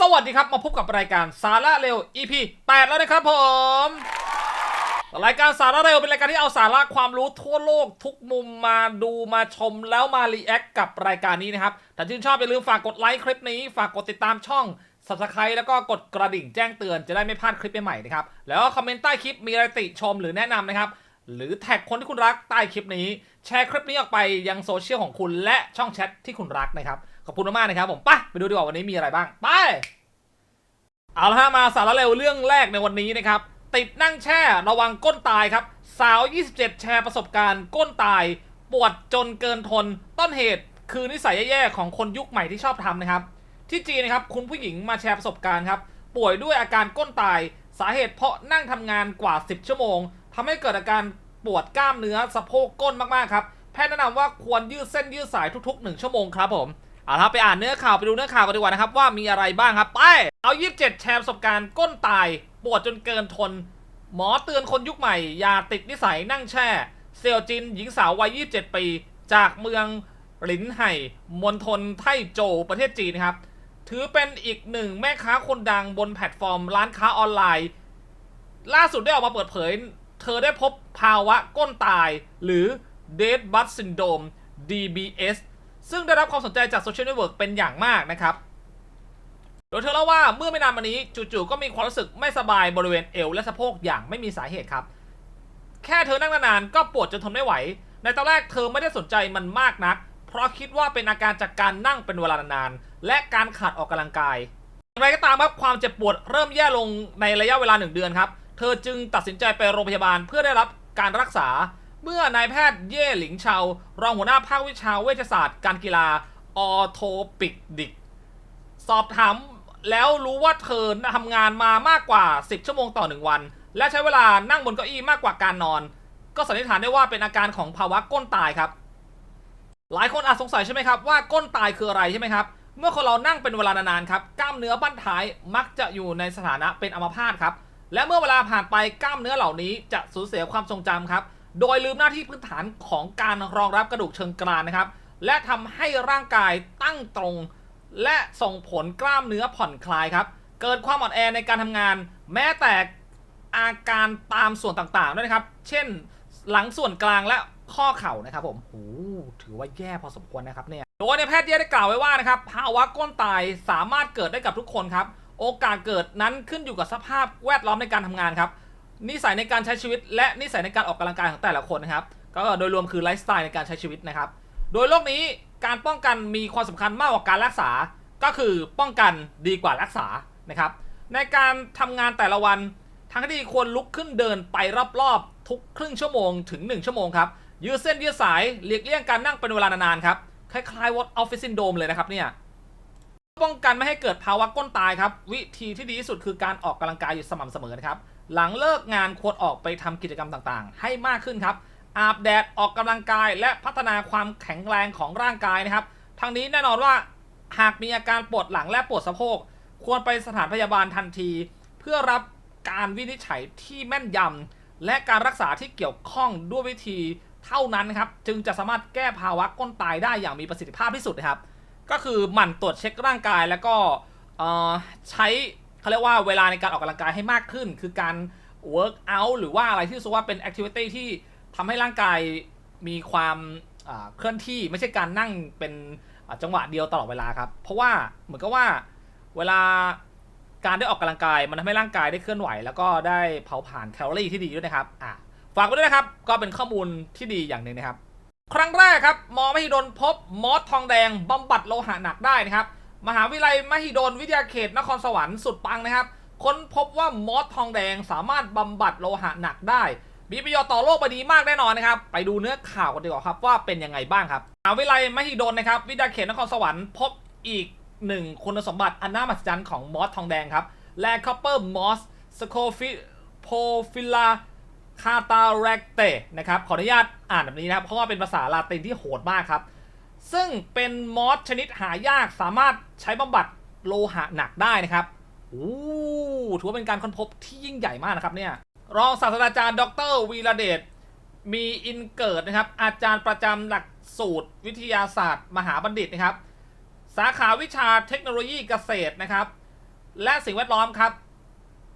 สวัสดีครับมาพบกับรายการสาระเร็ว EP 8 แล้วนะครับผม รายการสาระเร็วเป็นรายการที่เอาสาระความรู้ทั่วโลกทุกมุมมาดูมาชมแล้วมารีแอคกับรายการนี้นะครับ ถ้าชื่นชอบอย่าลืมฝากกดไลค์คลิปนี้ ฝากกดติดตามช่อง subscribe แล้วก็กดกระดิ่งแจ้งเตือนจะได้ไม่พลาดคลิปใหม่ๆนะครับ แล้วก็คอมเมนต์ใต้คลิปมีอะไรติชมหรือแนะนำนะครับหรือแท็กคนที่คุณรักใต้คลิปนี้ แชร์คลิปนี้ออกไปยังโซเชียลของคุณและช่องแชทที่คุณรักนะครับ ขอบคุณมากๆนะครับผมไปไปดูดีกว่าวันนี้มีอะไรบ้างไปเอาละฮะมาสาระเร็วเรื่องแรกในวันนี้นะครับ ติดนั่งแช่ระวังก้นตายครับ สาว 27 แชร์ประสบการณ์ ก้นตาย ปวดจนเกินทน ต้นเหตุคือนิสัยแย่ๆของคนยุคใหม่ที่ชอบทำนะครับ ที่จีนนะครับคุณผู้หญิงมาแชร์ประสบการณ์ครับ ป่วยด้วยอาการก้นตาย สาเหตุเพราะนั่งทำงานกว่า 10 ชั่วโมงทำให้เกิดอาการปวดกล้ามเนื้อสะโพกก้นมากๆครับแพทย์แนะนำว่าควรยืดเส้นยืดสายทุกๆ 1 ชั่วโมงครับผม เอาละครับไปอ่านเนื้อข่าวไปดูเนื้อข่าวกันดีกว่านะครับว่ามีอะไรบ้างครับไปเอา 27 แชร์ประสบการณ์ก้นตายปวดจนเกินทน หมอเตือนคนยุคใหม่ อย่าติดนิสัยนั่งแช่ เซลจินหญิงสาววัย 27 ปี จากเมืองหลินไห่มณฑลไทโจวประเทศจีนครับ ถือเป็นอีกหนึ่งแม่ค้าคนดังบนแพลตฟอร์มร้านค้าออนไลน์ ล่าสุดได้ออกมาเปิดเผย เธอได้พบภาวะก้นตายหรือ Dead Butt Syndrome DBS ซึ่งได้รับความสนใจจากโซเชียลเน็ตเวิร์กเป็นอย่างมากนะครับ โดยเธอเล่าว่าเมื่อไม่นานมานี้จู่ๆก็มีความรู้สึกไม่สบายบริเวณเอวและสะโพกอย่างไม่มีสาเหตุครับ แค่เธอนั่งนานๆก็ปวดจนทนไม่ไหว ในตอนแรกเธอไม่ได้สนใจมันมากนัก เพราะคิดว่าเป็นอาการจากการนั่งเป็นเวลานานๆและการขาดออกกำลังกายอย่างไรก็ตามครับความเจ็บปวดเริ่มแย่ลงในระยะเวลาหนึ่งเดือนครับ เธอจึงตัดสินใจไปโรงพยาบาลเพื่อได้รับการรักษา เมื่อนายแพทย์เย่หลิงเชารองหัวหน้าภาควิชาเวชศาสตร์การกีฬาออโทปิกดิก สอบถามแล้วรู้ว่าเธอทำงานมามากกว่า 10 ชั่วโมงต่อ 1 วัน และใช้เวลานั่งบนเก้าอี้มากกว่าการนอน ก็สันนิษฐานได้ว่าเป็นอาการของภาวะก้นตายครับ หลายคนอาจสงสัยใช่ไหมครับว่าก้นตายคืออะไรใช่ไหมครับ เมื่อคนเรานั่งเป็นเวลานานๆครับกล้ามเนื้อบั้นท้ายมักจะอยู่ในสถานะเป็นอัมพาตครับและเมื่อเวลาผ่านไปกล้ามเนื้อเหล่านี้จะสูญเสียความทรงจำครับ โดยลืมหน้าที่พื้นฐานของการรองรับกระดูกเชิงกรานนะครับ และทำให้ร่างกายตั้งตรง และส่งผลกล้ามเนื้อผ่อนคลายครับ เกิดความอ่อนแอในการทำงาน แม้แต่อาการตามส่วนต่างๆด้วยนะครับ เช่นหลังส่วนกลางและข้อเข่านะครับผมโอ้ถือว่าแย่พอสมควรนะครับเนี่ย โดยในแพทย์ได้กล่าวไว้ว่านะครับภาวะก้นตายสามารถเกิดได้กับทุกคนครับ โอกาสเกิดนั้นขึ้นอยู่กับสภาพแวดล้อมในการทำงานครับ นิสัยในการใช้ชีวิต และนิสัยในการออกกำลังกายของแต่ละคนนะครับ ก็โดยรวมคือไลฟ์สไตล์ในการใช้ชีวิตนะครับ โดยโรคนี้การป้องกันมีความสำคัญมากกว่าการรักษา ก็คือป้องกันดีกว่ารักษานะครับ ในการทำงานแต่ละวันทั้งที่ควรลุกขึ้นเดินไปรอบๆทุกครึ่งชั่วโมงถึง 1 ชั่วโมงครับยืดเส้นยืดสายหลีกเลี่ยงการนั่งเป็นเวลานานๆครับคล้ายๆวอตออฟฟิศซินโดมเลยนะครับเนี่ยป้องกันไม่ให้เกิดภาวะก้นตายครับ วิธีที่ดีที่สุดคือการออกกำลังกายอยู่สม่ำเสมอนะครับ หลังเลิกงานควรออกไปทำกิจกรรมต่างๆ ให้มากขึ้นครับ อาบแดดออกกำลังกายและพัฒนาความแข็งแรงของร่างกายนะครับทั้งนี้แน่นอนว่าหากมีอาการปวดหลังและปวดสะโพก ควรไปสถานพยาบาลทันที เพื่อรับการวินิจฉัยที่แม่นยำและการรักษาที่เกี่ยวข้องด้วยวิธีเท่านั้นครับ จึงจะสามารถแก้ภาวะก้นตายได้อย่างมีประสิทธิภาพที่สุดนะครับ ก็คือหมั่นตรวจเช็คร่างกายแล้วก็ใช้ เขาเรียกว่าเวลาในการออกกำลังกายให้มากขึ้น คือการ work out หรือว่าอะไรที่รู้สึกว่าเป็น activity ที่ทำให้ร่างกายมีความอ่าเคลื่อนที่ไม่ใช่การนั่งเป็นอ่าจังหวะเดียวตลอดเวลาครับ เพราะว่าเหมือนกับว่าเวลาการได้ออกกำลังกายมันทำให้ร่างกายได้เคลื่อนไหว แล้วก็ได้เผาผลาญแคลอรี่ที่ดีด้วยนะครับอะฝากไว้ด้วยนะครับ ก็เป็นข้อมูลที่ดีอย่างหนึ่งนะครับ ครั้งแรกครับมอมหิดลพบมอสทองแดงบำบัดโลหะหนักได้นะครับ มหาวิทยาลัยมหิดลวิทยาเขตนครสวรรค์สุดปังนะครับ ค้นพบว่ามอสทองแดงสามารถบำบัดโลหะหนักได้ มีประโยชน์ต่อโลกใบนี้มากแน่นอนนะครับ ไปดูเนื้อข่าวกันดีกว่าครับว่าเป็นยังไงบ้างครับ มหาวิทยาลัยมหิดลนะครับ วิทยาเขตนครสวรรค์พบอีกหนึ่งคุณสมบัติอันน่ามหัศจรรย์ของมอสทองแดงครับแลคอปเปอร์มอสสโคฟิโพฟิลาคาตาแรกเตนะครับขออนุญาตอ่านแบบนี้นะครับ เพราะว่าเป็นภาษาลาตินที่โหดมากครับ ซึ่งเป็นมอสชนิดหายากสามารถใช้บำบัดโลหะหนักได้นะครับโอ้ถือว่าเป็นการค้นพบที่ยิ่งใหญ่มากนะครับเนี่ย รองศาสตราจารย์ ดรวีระเดช มีอินเกิดนะครับ อาจารย์ประจำหลักสูตรวิทยาศาสตร์ มหาบัณฑิตนะครับ สาขาวิชาเทคโนโลยีเกษตรนะครับ และสิ่งแวดล้อมครับ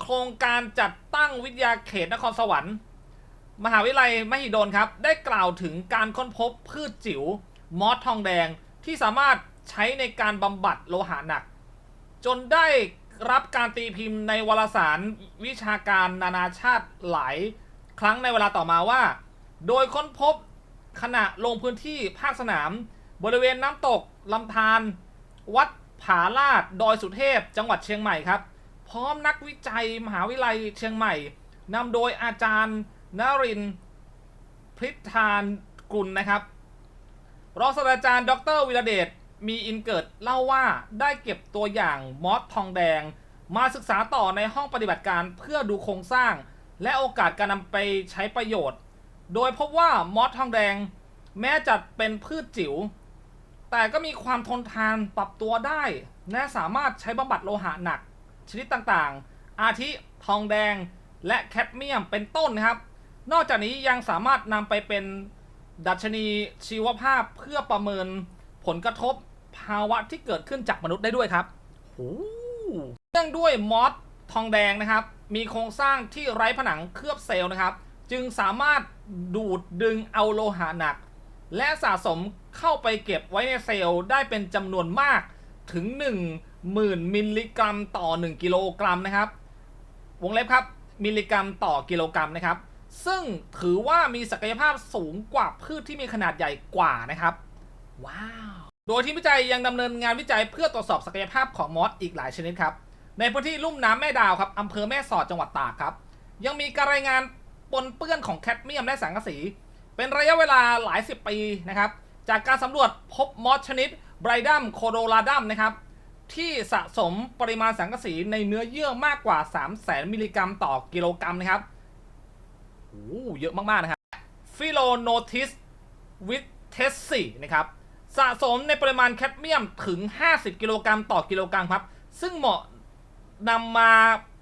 โครงการจัดตั้งวิทยาเขตนครสวรรค์ มหาวิทยาลัยมหิดลครับ ได้กล่าวถึงการค้นพบพืชจิ๋ว มอสทองแดงที่สามารถใช้ในการบำบัดโลหะหนัก จนได้รับการตีพิมพ์ในวารสารวิชาการนานาชาติหลายครั้งในเวลาต่อมาว่า โดยค้นพบขณะลงพื้นที่ภาคสนาม บริเวณน้ำตกลำธารวัดผาลาดดอยสุเทพ จังหวัดเชียงใหม่ครับ พร้อมนักวิจัยมหาวิทยาลัยเชียงใหม่นำโดยอาจารย์นรินทร์พริธานกุลนะครับ รองศาสตราจารย์ ดรวิรเดชมีอินเกิดเล่าว่าได้เก็บตัวอย่างมอสทองแดง มาศึกษาต่อในห้องปฏิบัติการเพื่อดูโครงสร้าง และโอกาสการนำไปใช้ประโยชน์ โดยพบว่ามอสทองแดง แม้จะเป็นพืชจิ๋ว แต่ก็มีความทนทานปรับตัวได้ และสามารถใช้บำบัดโลหะหนัก ชนิดต่างๆ อาทิทองแดงและแคดเมียมเป็นต้นนะครับ นอกจากนี้ยังสามารถนำไปเป็น ดัชนีชีวภาพเพื่อประเมินผลกระทบภาวะที่เกิดขึ้นจากมนุษย์ได้ด้วยครับโอ้เนื่องด้วยมอสทองแดงนะครับ มีโครงสร้างที่ไร้ผนังเคลือบเซลล์นะครับ จึงสามารถดูดดึงเอาโลหะหนัก และสะสมเข้าไปเก็บไว้ในเซลล์ได้เป็นจำนวนมากถึง 10,000 มิลลิกรัมต่อ 1 กิโลกรัมนะครับ วงเล็บครับ มิลลิกรัมต่อกิโลกรัมนะครับ ซึ่งถือว่ามีศักยภาพสูงกว่าพืชที่มีขนาดใหญ่กว่านะครับ ว้าว โดยทีมวิจัยยังดำเนินงานวิจัยเพื่อตรวจสอบศักยภาพของมอสอีกหลายชนิดครับ ในพื้นที่ลุ่มน้ำแม่ดาวครับอำเภอแม่สอดจังหวัดตากครับ ยังมีการรายงานปนเปื้อนของแคดเมียมและสังกะสี เป็นระยะเวลาหลายสิบปีนะครับ จากการสำรวจพบมอสชนิดไบรดัมโคโดลาดัมนะครับที่สะสมปริมาณสังกะสีในเนื้อเยื่อมากกว่า 3 0 0 0 0มิลลิกรัมต่อกิโลกรัมนะครับ โอ้โหเยอะมาก ๆ นะครับฟิโลโนทิสวิทเทสซีนะครับ สะสมในปริมาณแคดเมียมถึง 50 กิโลกรัมต่อกิโลกรัมครับ ซึ่งเหมาะนำมา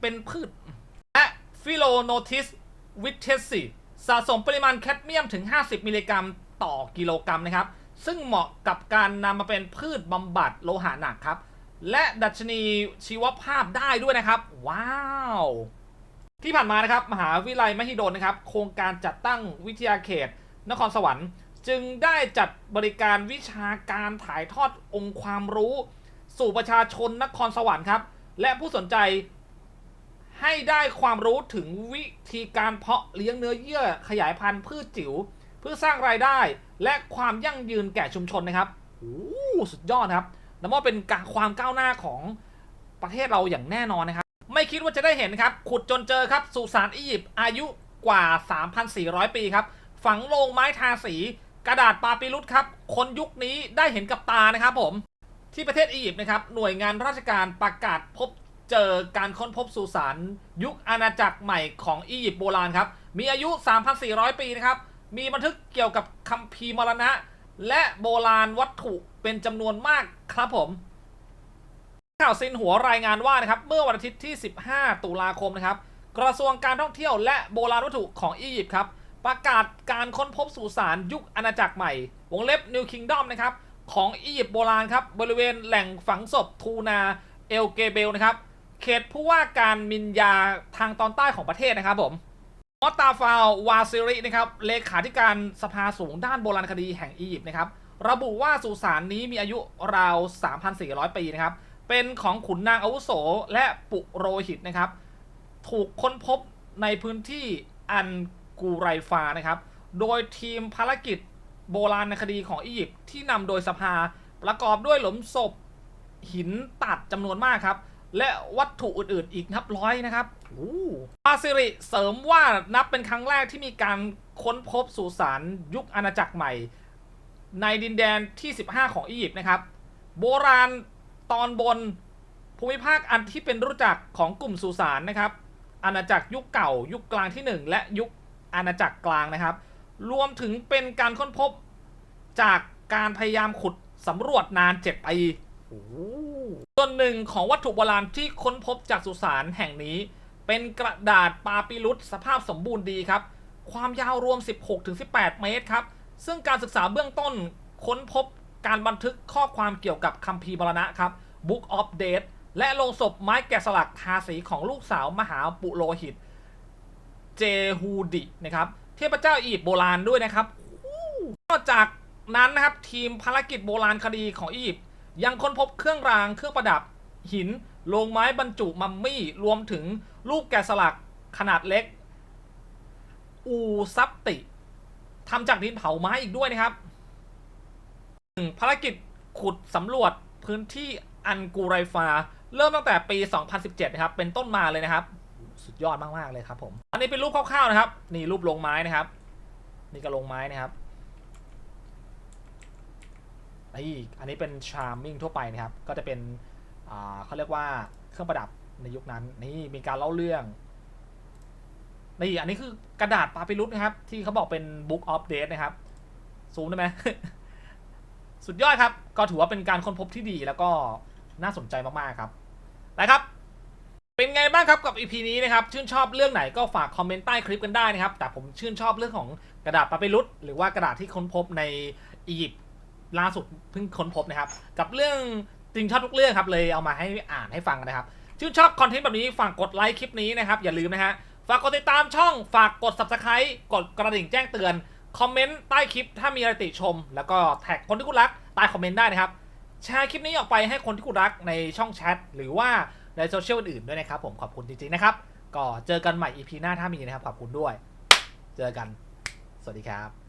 เป็นพืช และฟิโลโนทิสวิทเทสซีสะสมปริมาณแคดเมียมถึง 50 มิลลิกรัมต่อกิโลกรัมนะครับ ซึ่งเหมาะกับการนำมาเป็นพืชบำบัดโลหะหนักครับ และดัชนีชีวภาพได้ด้วยนะครับ ว้าว ที่ผ่านมานะครับมหาวิทยาลัยมหิดลนะครับ โครงการจัดตั้งวิทยาเขต นครสวรรค์ จึงได้จัดบริการวิชาการถ่ายทอดองค์ความรู้ สู่ประชาชนนครสวรรค์ครับ และผู้สนใจให้ได้ความรู้ถึงวิธีการเพาะเลี้ยงเนื้อเยื่อขยายพันธุ์พืชจิ๋วเพื่อสร้างรายได้และความยั่งยืนแก่ชุมชนนะครับโอ้สุดยอดครับนับว่าเป็นการความก้าวหน้าของประเทศเราอย่างแน่นอนนะครับ ไม่คิดว่าจะได้เห็นครับ ขุดจนเจอครับสุสานอียิปต์อายุกว่า 3,400 ปีครับ ฝังโลงไม้ทาสี กระดาษปาปิรุสครับ คนยุคนี้ได้เห็นกับตานะครับผม ที่ประเทศอียิปต์นะครับ หน่วยงานราชการประกาศพบเจอการค้นพบสุสานยุคอาณาจักรใหม่ของอียิปต์โบราณครับ มีอายุ 3,400 ปีนะครับ มีบันทึกเกี่ยวกับคัมภีร์มรณะ และโบราณวัตถุเป็นจำนวนมากครับผม ข่าวซินหัวรายงานว่านะครับเมื่อวันอาทิตย์ที่ 15 ตุลาคมนะครับกระทรวงการท่องเที่ยวและโบราณวัตถุของอียิปต์ครับประกาศการค้นพบสุสานยุคอาณาจักรใหม่ วงเล็บนิวคิงดอมนะครับของอียิปต์โบราณครับบริเวณแหล่งฝังศพทูนาเอลเกเบลนะครับเขตผู้ว่าการมินยาทางตอนใต้ของประเทศนะครับผมมอตตาฟาววาซิรินะครับเลขาธิการสภาสูงด้านโบราณคดีแห่งอียิปต์นะครับระบุว่าสุสานนี้มีอายุราว 3,400 ปีนะครับ เป็นของขุนนางอาวุโสและปุโรหิตนะครับ ถูกค้นพบในพื้นที่อันกูไรฟานะครับ โดยทีมภารกิจโบราณคดีของอียิปต์ที่นำโดยสภาประกอบด้วยหลุมศพหินตัดจำนวนมากครับ และวัตถุอื่นๆ อีกนับร้อยนะครับอาซิริเสริมว่านับเป็นครั้งแรกที่มีการค้นพบสุสานยุคอาณาจักรใหม่ ในดินแดนที่ 15 ของอียิปต์นะครับ โบราณ ตอนบนภูมิภาคอันที่เป็นรู้จักของกลุ่มสุสานนะครับ อาณาจักรยุคเก่า ยุคกลางที่ 1 และยุคอาณาจักรกลางนะครับ รวมถึงเป็นการค้นพบจากการพยายามขุดสำรวจนาน7ปีส่วนหนึ่งของวัตถุโบราณที่ค้นพบจากสุสานแห่งนี้ เป็นกระดาษปาปิรุสสภาพสมบูรณ์ดีครับ ความยาวรวม 16-18 เมตรครับ ซึ่งการศึกษาเบื้องต้นค้นพบ การบันทึกข้อความเกี่ยวกับคัมภีร์มรณะครับ Book of Death และลงศพไม้แกะสลักทาสีของลูกสาวมหาปุโรหิต เจฮูดินะครับ เทพเจ้าอียิปต์โบราณด้วยนะครับนอกจากนั้นนะครับทีมภารกิจโบราณคดีของอียิปต์ยังค้นพบเครื่องรางเครื่องประดับหินโลงไม้บรรจุมัมมี่รวมถึงรูปแกะสลักขนาดเล็ก อูซับติทำจากดินเผาไม้อีกด้วยนะครับ หนึ่งภารกิจขุดสำรวจพื้นที่อันกูไรฟา เริ่มตั้งแต่ปี 2017 นะครับ เป็นต้นมาเลยนะครับ สุดยอดมาก ๆ เลยครับผม อันนี้เป็นรูปคร่าวๆนะครับ นี่รูปลงไม้นะครับ นี่ก็ลงไม้นะครับนี่อันนี้เป็นชาร์มมิ่งทั่วไปนะครับ ก็จะเป็นเขาเรียกว่าเครื่องประดับในยุคนั้น นี่มีการเล่าเรื่อง นี่อันนี้คือกระดาษปาปิรุสนะครับ ที่เขาบอกเป็น Book of Date นะครับซูมได้ไหม สุดยอดครับ ก็ถือว่าเป็นการค้นพบที่ดีแล้วก็น่าสนใจมากๆครับนะครับ เป็นไงบ้างครับกับ EP นี้นะครับ ชื่นชอบเรื่องไหนก็ฝากคอมเมนต์ใต้คลิปกันได้นะครับ แต่ผมชื่นชอบเรื่องของกระดาษปาเปรุสหรือว่ากระดาษที่ค้นพบในอียิปต์ล่าสุดเพิ่งค้นพบนะครับ กับเรื่องจริงชอบทุกเรื่องครับเลยเอามาให้อ่านให้ฟังนะครับ ชื่นชอบคอนเทนต์แบบนี้ฝากกดไลค์คลิปนี้นะครับ อย่าลืมนะฮะฝากกดติดตามช่องฝากกด subscribe กดกระดิ่งแจ้งเตือน คอมเมนต์ใต้คลิปถ้ามีอะไรติชม แล้วก็แท็กคนที่คุณรัก ใต้คอมเมนต์ได้นะครับ แชร์คลิปนี้ออกไปให้คนที่คุณรักในช่องแชทหรือว่าในโซเชียลอื่นๆด้วยนะครับ ผมขอบคุณจริงๆนะครับ ก็เจอกันใหม่ EP หน้าถ้ามีนะครับขอบคุณด้วย เจอกัน สวัสดีครับ